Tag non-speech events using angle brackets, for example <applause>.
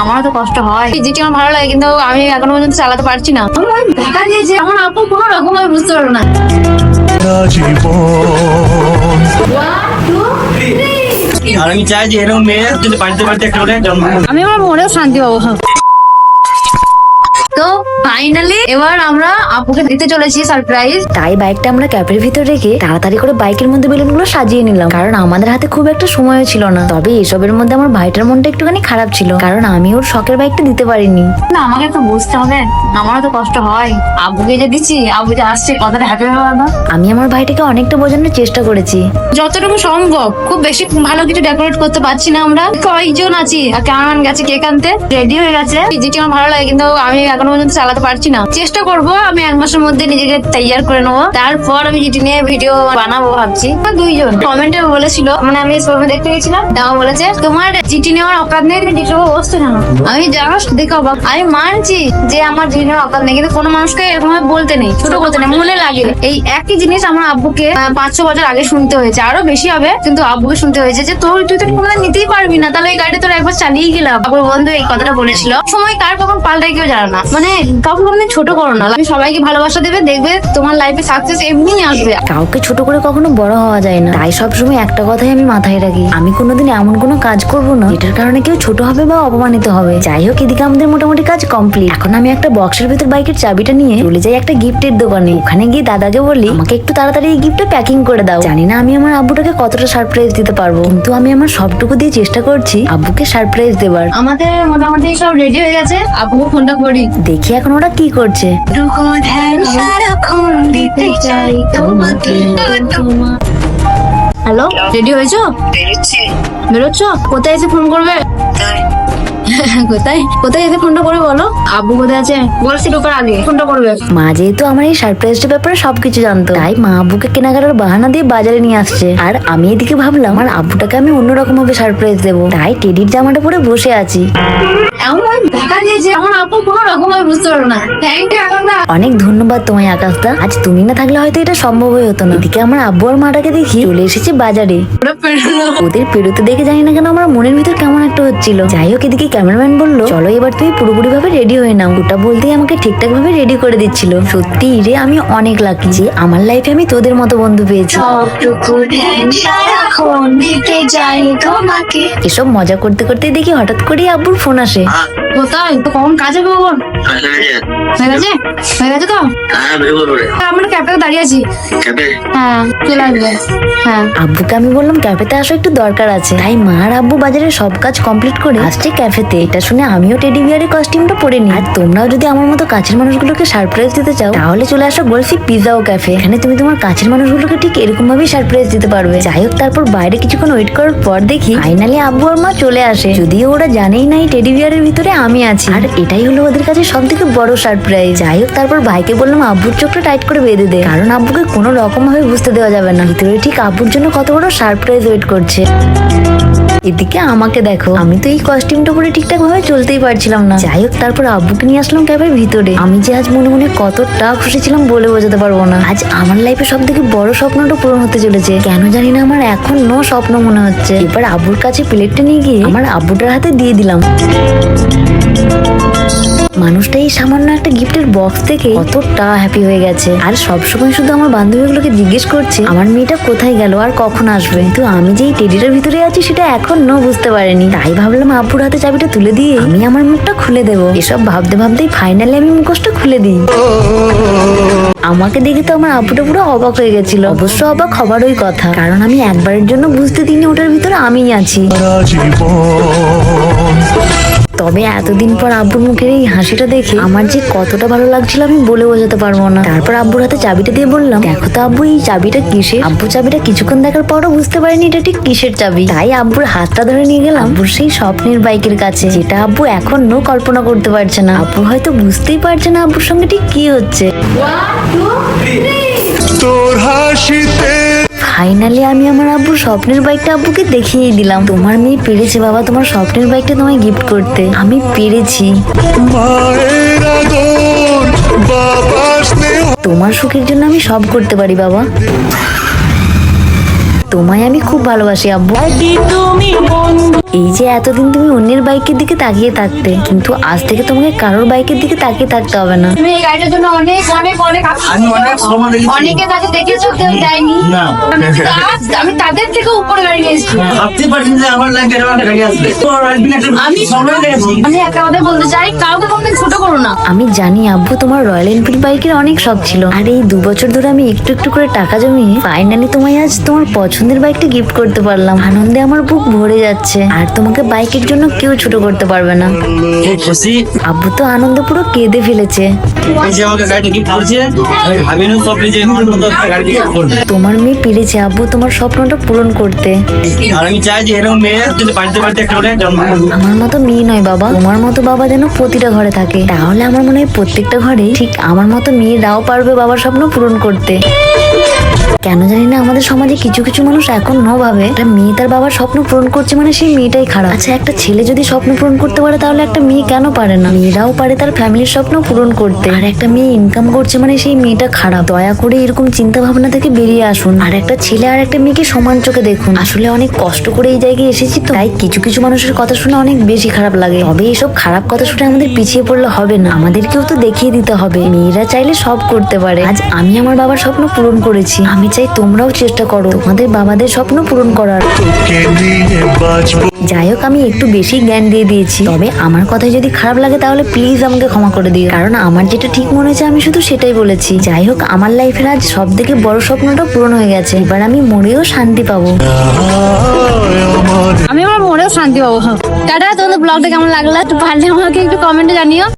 আমারও তো কষ্ট হয়। যেটি আমার ভালো লাগে কিন্তু আমি এখনও পর্যন্ত চালাতে পারছি না। দেখা দিয়েছে। আমার আপু কোনো রকম ভাবে বুঝতে পারব না। আমি চাই যে এরকম মেয়ে যদি বাড়িতে পারতে একটা জন্ম আমি আমার মনেও শান্তি পাবো। তো ফাইনালি এবার আমরা আপুকে দিতে চলেছি সারপ্রাইজ তাই বাইকটা আমরা ক্যাফের ভিতর রেখে তাড়াতাড়ি করে বাইকের মধ্যে বেলুনগুলো সাজিয়ে নিলাম। কারণ আমাদের হাতে খুব একটা সময়ও ছিল না। তবে এসবের মধ্যে আমার ভাইটার মনটা একটুখানি খারাপ ছিল। কারণ আমি ওর শখের বাইকটা দিতে পারিনি। না আমাকে তো বুঝতে হবে। আমারও তো কষ্ট হয়। আবুকে যে দিচ্ছি আবু যে আসছে কথাটা হ্যাপি হবে না? আমি আমার ভাইটাকে অনেকটা বোঝানোর চেষ্টা করেছি। যতটুকু সম্ভব খুব বেশি ভালো কিছু ডেকোরেট করতে পারছি না আমরা। কয়েকজন আছি। আর ক্যামেরাম্যান গেছে কেক আনতে? রেডি হয়ে গেছে। যেটি আমার ভালো লাগে কিন্তু আমি এখনও পর্যন্ত চালাতে পারছি না। চেষ্টা করব আমি এক মাসের মধ্যে নিজেকে তৈয়ার করে নেব। তারপর আমি যেটি নিয়ে ভিডিও বানাবো ভাবছি দুইজন। কমেন্টে বলেছিল মানে আমি শোরুমে দেখতে গেছিলাম তাও বলেছে, তোমার চিঠি নেওয়ার অকাত নেই, তুমি ডিটেল বসতে জানো। আমি জাস্ট দেখে আমি মানছি যে আমার চিঠি নেওয়ার অকাত নেই, কিন্তু কোনো মানুষকে এরকম ভাবে বলতে নেই, ছোট করতে নেই, মনে লাগে। এই একই জিনিস আমার আব্বুকে পাঁচ ছ বছর আগে শুনতে হয়েছে, আরও বেশি হবে, কিন্তু আব্বুকে শুনতে হয়েছে যে, তোর, তুই তো কোনোদিন নিতেই পারবি না, তাহলে এই গাড়িটা তোর একবার চালিয়ে গেলাম। আব্বুর বন্ধু এই কথাটা বলেছিল। সময় কার কখন পাল্টায় কেউ জানে না। মানে কাউকে কোনোদিন ছোট করো না। তুমি সবাইকে ভালোবাসা দেবে দেখবে তোমার লাইফে সাকসেস এমনিই আসবে। কাউকে ছোট করে কখনো বড় হওয়া যায় না। তাই সবসময় একটা কথাই আমি মাথায় রাখি। আমি কোনোদিন এমন কোনো কাজ করব না এটার কারণে কেউ ছোট হবে বা অপমানিত হবে। যাই হোক এদিকে আমাদের মোটামুটি কাজ কমপ্লিট এখন আমি একটা বক্সের ভিতর বাইকের চাবিটা নিয়ে চলে যাই একটা গিফটের দোকানে। ওখানে গিয়ে দাদাকে বলি আমাকে একটু তাড়াতাড়ি এই গিফটটা প্যাকিং করে দাও। জানি না আমি আমার আব্বুটাকে কতটা সারপ্রাইজ দিতে পারব। কিন্তু আমি আমার সবটুকু দিয়ে চেষ্টা করছি আব্বুকে সারপ্রাইজ দেবার। আমাদের মোটামুটি সব রেডি হয়ে গেছে। আব্বুকে ফোনটা করি। দেখি এখন ওরা কি করছে। হ্যালো রেডি হয়েছো? বেরোচ্ছ। কোথায় এসে ফোন করবে? <laughs> কোথায়? কোথায় এসে ফোনটা করবে বলো। আব্বু কোথায় আছে? বলছি ঢোকার আগে। ফোনটা করবে মা যেহেতু আমার এই সারপ্রাইজটার ব্যাপারে সবকিছু জানতো তাই মা আব্বুকে কেনাকাটার বাহানা দিয়ে বাজারে নিয়ে আসছে। আর আমি এদিকে ভাবলাম আমার আব্বুটাকে আমি অন্যরকম ভাবে সারপ্রাইজ দেবো। তাই টেডির জামাটা পরে বসে আছি। এমন দেখা দিয়েছে আমার আপু কোনো রকম ভাবে বুঝতে পারো না। থ্যাংক ইউ আকাঙ্ক্ষা অনেক ধন্যবাদ তোমায় আকাশদা। আজ তুমি না থাকলে হয়তো এটা সম্ভব হয়ে হতো না। এদিকে আমার আব্বু আর মাটাকে দেখি চলে এসেছে বাজারে। ওদের পেরোতে দেখে জানি না কেন আমার মনের ভিতর কেমন একটা হচ্ছিল। যাই হোক এদিকে ক্যামেরাম্যান বলল চলো এবার তুমি পুরোপুরি ভাবে রেডি হয়ে নাও। গোটা বলতেই আমাকে ঠিকঠাক ভাবে রেডি করে দিচ্ছিল। সত্যি রে আমি অনেক লাকি যে আমার লাইফে আমি তোদের মতো বন্ধু পেয়েছি। এসব মজা করতে করতে দেখি হঠাৎ করেই আব্বুর ফোন আসে। কোথায়? তো কখন কাজে কখন আচ্ছা, হয়ে গেছে? হয়ে গেছে তো? হ্যাঁ আমরা ক্যাবটাকে দাঁড়িয়ে আছি। হ্যাঁ চলে আসবে। হ্যাঁ। আব্বুকে আমি বললাম ক্যাফেতে আসো একটু দরকার আছে। তাই মা আর আব্বু বাজারে সব কাজ কমপ্লিট করে আসছে ক্যাফেতে। এটা শুনে আমিও টেডি বিয়ারের কস্টিউমটা পরে নিই। আর তোমরাও যদি আমার মতো কাছের মানুষগুলোকে সারপ্রাইজ দিতে চাও তাহলে চলে আসো গোলফি পিজা ও ক্যাফে এখানে তুমি তোমার কাছের মানুষগুলোকে ঠিক এরকম ভাবেই সারপ্রাইজ দিতে পারবে। যাই হোক তারপর বাইরে কিছুক্ষণ ওয়েট করার পর দেখি ফাইনালি আব্বু আর মা চলে আসে। যদিও ওরা জানেই নাই টেডি বিয়ারের ভিতরে আমি আছি। আর এটাই হলো ওদের কাছে সব থেকে বড় সারপ্রাইজ যাই হোক, তারপর ভাইকে বললাম, আব্বুর চোখটা টাইট করে বেঁধে দে। কারণ আব্বুকে কোনো রকম ভাবে বুঝতে দেওয়া যাবে না। ভিতরে ঠিক আব্বুর জন্য কত বড় সারপ্রাইজ ওয়েট করছে। এদিকে আমাকে দেখো। আমি তো এই কস্টিউমটা পরে ঠিকঠাক ভাবে চলতেই পারছিলাম না। যাই হোক, তারপর আব্বুকে নিয়ে আসলাম ক্যাবের ভিতরে। আমি যে আজ মনে মনে কতটা খুশি ছিলাম বলে বোঝাতে পারব না। আজ আমার লাইফে সব থেকে বড় স্বপ্নটা পূরণ হতে চলেছে। কেন জানি না আমার এখনও স্বপ্ন মনে হচ্ছে। এবার আব্বুর কাছে প্লেটটা নিয়ে গিয়ে আমার আব্বুটার হাতে দিয়ে দিলাম। মানুষটা এই সামান্য একটা গিফটের বক্স থেকে কতটা হ্যাপি হয়ে গেছে। আর সবসময় শুধু আমার বান্ধবীগুলোকে জিজ্ঞেস করছে, আমার মেয়েটা কোথায় গেল আর কখন আসবে? কিন্তু আমি যে টেডিটার ভিতরে আছি, সেটা এখনও বুঝতে পারিনি। তাই ভাবলাম আপুর হাতে চাবিটা তুলে দিয়ে আমি আমার মুখটা খুলে দেবো। এসব ভাবতে ভাবতেই ফাইনালি আমি মুখোশটা খুলে দিই। আমাকে দেখে তো আমার আপুটা পুরো অবাক হয়ে গেছিল। অবশ্য অবাক হবারই কথা, কারণ আমি একবারের জন্য বুঝতে দিইনি ওটার ভিতরে আমিই আছি। তবে এতদিন পর আব্বুর মুখের এই হাসিটা দেখে আমার যে কতটা ভালো লাগছিল আমি বলে বোঝাতে পারব না। তারপর আব্বুর হাতে চাবিটা দিয়ে বললাম দেখো তো আব্বু এই চাবিটা কিসের? আব্বু চাবিটা কিছুক্ষণ দেখার পরও বুঝতে পারিনি এটা ঠিক কিসের চাবি। তাই আব্বুর হাতটা ধরে নিয়ে গেলাম আব্বুর সেই স্বপ্নের বাইকের কাছে যেটা আব্বু এখনও কল্পনা করতে পারছে না। আব্বু হয়তো বুঝতেই পারছে না আব্বুর সঙ্গে ঠিক কি হচ্ছে। তোর হাসিতে ফাইনালি আমি আমার আব্বুর স্বপ্নের বাইকটা আব্বুকে দেখিয়ে দিলাম। তোমার মেয়ে পেরেছে বাবা তোমার স্বপ্নের বাইকটা তোমায় গিফট করতে। আমি পেরেছি। তোমার সুখের জন্য আমি সব করতে পারি বাবা। তোমায় আমি খুব ভালোবাসি আব্বু। এই যে এতদিন তুমি অন্যের বাইকের দিকে তাকিয়ে থাকতে কিন্তু আজ থেকে তোমাকে কারোর বাইকের দিকে তাকিয়ে থাকতে হবে না। তুমি এই গাড়িটার জন্য অনেক অনেক অনেক আমি অনেক কাছে দেখেছ কেউ দেয়নি। আমি তাদের থেকে উপরে গাড়ি নিয়ে এসেছি ভাবতে যে আমার লাইফে একটা গাড়ি আসবে। তো একদিন একটা আমি- আমি একটা কথা বলতে চাই কাউকে কোনদিন ছোট করো না। আমি জানি আব্বু তোমার রয়্যাল এনফিল্ড বাইকের অনেক শখ ছিল। আর এই দু বছর ধরে আমি একটু একটু করে টাকা জমিয়ে ফাইনালি তোমায় আজ তোমার পছন্দের বাইকটা গিফট করতে পারলাম। আনন্দে আমার বুক ভরে যাচ্ছে। আর তোমাকে বাইকের জন্য কেউ ছোট করতে পারবে না। আব্বু তো আনন্দ পুরো কেঁদে ফেলেছে। তোমার মেয়ে পেরেছে আব্বু তোমার স্বপ্নটা পূরণ করতে। আমার মতো মেয়ে নয় বাবা। তোমার মতো বাবা যেন প্রতিটা ঘরে থাকে। তাহলে আমার মনে হয় প্রত্যেকটা ঘরে ঠিক আমার মতো মেয়েরাও পারবে বাবার স্বপ্ন পূরণ করতে। কেন জানি না আমাদের সমাজে কিছু কিছু মানুষ এখনও ভাবে একটা মেয়ে তার বাবার স্বপ্ন পূরণ করছে মানে সেই মেয়েটাই খারাপ। আচ্ছা একটা ছেলে যদি স্বপ্ন পূরণ করতে পারে তাহলে একটা মেয়ে কেন পারে না? মেয়েরাও পারে তার ফ্যামিলির স্বপ্ন পূরণ করতে। আর একটা মেয়ে ইনকাম করছে মানে সেই মেয়েটা খারাপ। দয়া করে এরকম চিন্তা ভাবনা থেকে বেরিয়ে আসুন। আর একটা ছেলে আর একটা মেয়েকে সমান চোখে দেখুন। আসলে অনেক কষ্ট করে এই জায়গায় এসেছি তো। তাই কিছু কিছু মানুষের কথা শুনে অনেক বেশি খারাপ লাগে। তবে এসব খারাপ কথা শুনে আমাদের পিছিয়ে পড়লে হবে না। আমাদেরকেও তো দেখিয়ে দিতে হবে। মেয়েরা চাইলে সব করতে পারে। আজ আমি আমার বাবার স্বপ্ন পূরণ করেছি। আমি চাই তোমরাও চেষ্টা করো। তোমাদের বাবাদের স্বপ্ন পূরণ করার। যাই হোক, আমি একটু বেশি জ্ঞান দিয়ে দিয়েছি। তবে আমার কথায় যদি খারাপ লাগে, তাহলে প্লিজ আমাকে ক্ষমা করে দিও। কারণ আমার যেটা ঠিক মনে হয়েছে, আমি শুধু সেটাই বলেছি। যাই হোক, আমার লাইফের আজ সব থেকে বড় স্বপ্নটা পূরণ হয়ে গেছে। এবার আমি মরেও শান্তি পাবো। আমি আমার মনেও শান্তি পাবো। টাটা, তোমাদের ব্লগটা কেমন লাগল? একটু পারলে আমাকে একটু কমেন্টে জানিও।